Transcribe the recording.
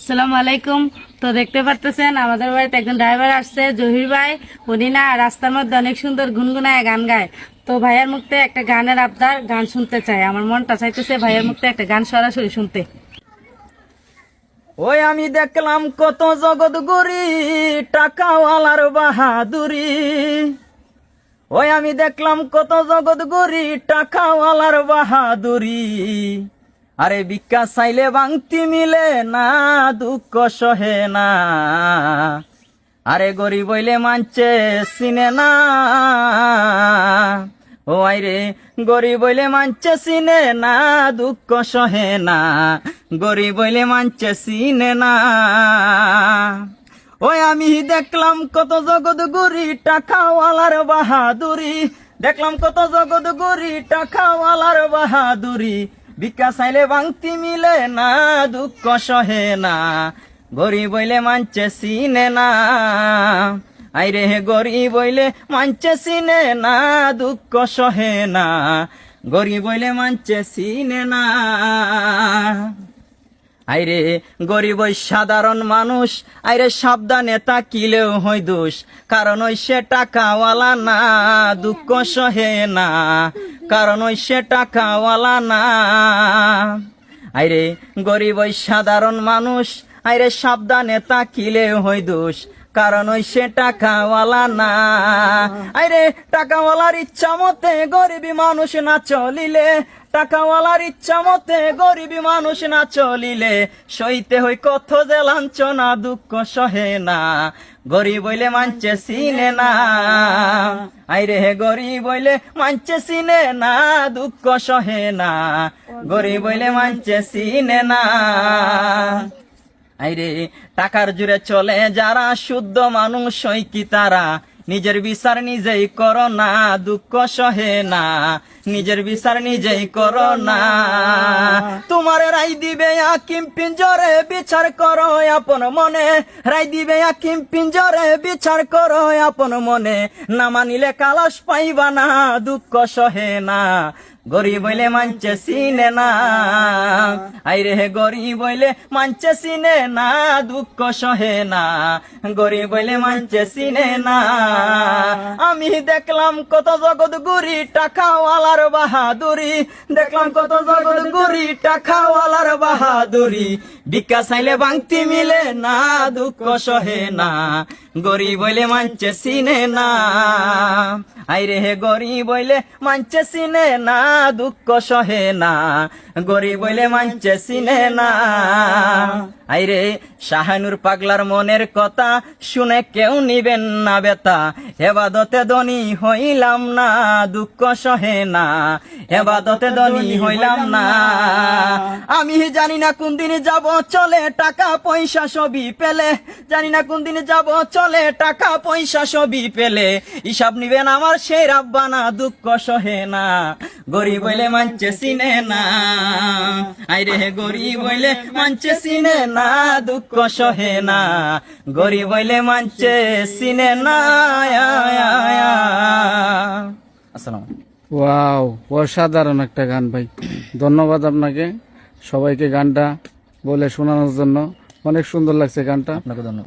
আসসালামু আলাইকুম। তো দেখতে পারতেছেন, আমাদের বাড়িতে একজন ড্রাইভার আসছে, জহির ভাই। উনি না রাস্তার মধ্যে অনেক সুন্দর গুনগুনায় গান গায়। তো ভাইয়ের মুখতে একটা গানের আবদার, গান শুনতে চাই আমার মনটা চাইতেছে ভাইয়ের মুখতে একটা গান সরাসরি শুনতে। ওই আমি দেখলাম কত জগৎ গুরি টাকাওয়ালার বাহাদুরি। ওই আমি দেখলাম কত জগৎ গুরি টাকাওয়ালার বাহাদুরি। আরে ভিক্ষা চাইলে বাংতি মিলে না, দুঃখ সহে না। আরে গরিব হইলে মানছে চিনে না ও আইরে, গরিব হইলে মানছে চিনে না দুঃখ সহে না। গরিব হইলে মানছে চিনে না ওই আমি দেখলাম কত জগৎ গুরি টাকাওয়ালার বাহাদুরি। দেখলাম কত জগৎ গুরি টাকাওয়ালার বাহাদুরি। ভিক্ষা চাইলে বাংতি মিলে না, দুঃখ সহে না। গরিব বইলে মানছে সিনে না আইরে হে গরিব বইলে মানছে সিনে না দুঃখ সহে না। গরিব বইলে মানছে সিনে না আইরে গরিব ওই সাধারণ মানুষ, আইরে সাবধানে তাকিলেও হই দোষ। কারণ ওই সে টাকাওয়ালা না, দুঃখ সহে না। কারণ ওই সে টাকাওয়ালা না। আইরে গরিব ওই সাধারণ মানুষ, আইরে সাবধানে তাকিলেও হই দোষ। কারণ ওই সে টাকাওয়ালা না। আইরে টাকাওয়ালার ইচ্ছা মতে গরিবী মানুষ না চলিলে টাকাওয়ালার ইচ্ছা মতে গরিবী মানুষ না চলিলে সইতে হই কত যে লাঞ্ছনা, দুঃখ সহে না। গরিব হইলে মানছে চিনে না। আইরে হে গরিব হইলে মানছে চিনে না, দুঃখ সহে না। গরিব হইলে মানছে চিনে না। আইরে টাকার জুড়ে চলে যারা, শুদ্ধ মানুষ হই কি তারা? নিজের বিচার নিজেই করো না, দুঃখ সহে না। নিজের বিচার নিজেই করো না। তোমার রাই দিবে আকিম পিঞ্জরে, বিচার করো আপন মনে। রাই দিবে আকিম পিঞ্জরে, বিচার করো আপন মনে। না মানিলে কালাস পাইবা না, দুঃখ সহে না। গরিব হইলে মানছে চিনে না। আইরে হে গরিব হইলে মানছে চিনে না, দুঃখ সহে না। গরিব হইলে মানছে সিনে না। আমি দেখলাম কত জগৎ গুরি টাকাওয়ালার বাহাদুরি। দেখলাম কত জগৎ গুরি টাকাওয়ালার বাহাদুরি। ভিক্ষা চাইলে বাংতি মিলে না, দুঃখ সহে না। গরিব হইলে মানছে সিনে না। আইরে হে গরিব হইলে মানছে সিনে না। দুঃখ সহে না, গরিব হইলে মানছে চিনে না। আইরে, শাহানুর পাগলার মনের কথা শুনে কেউ নিবেন না বেতা হেবাদতে ধনী হইলাম না, দুঃখ সহে না। হেবাদতে ধনী হইলাম না। আমি জানি না কোন দিন যাব, চলে টাকা পয়সা সবই পেলে। জানি না কোন দিন যাব, চলে টাকা পয়সা সবই পেলে। হিসাব নিবেন আমার সেই রাব্বানা, দুঃখ সহে না। গরিব হইলে মানছে সিনে না আইরে হে গরিব হইলে মানছে সিনে না দুঃখ সহে না। গরিব হইলে মানছে সিনে না আসসালাম ওয়াও অসাধারণ একটা গান ভাই। ধন্যবাদ আপনাকে সবাইকে গানটা বলে শোনানোর জন্য। অনেক সুন্দর লাগছে গানটা। আপনাকে ধন্যবাদ।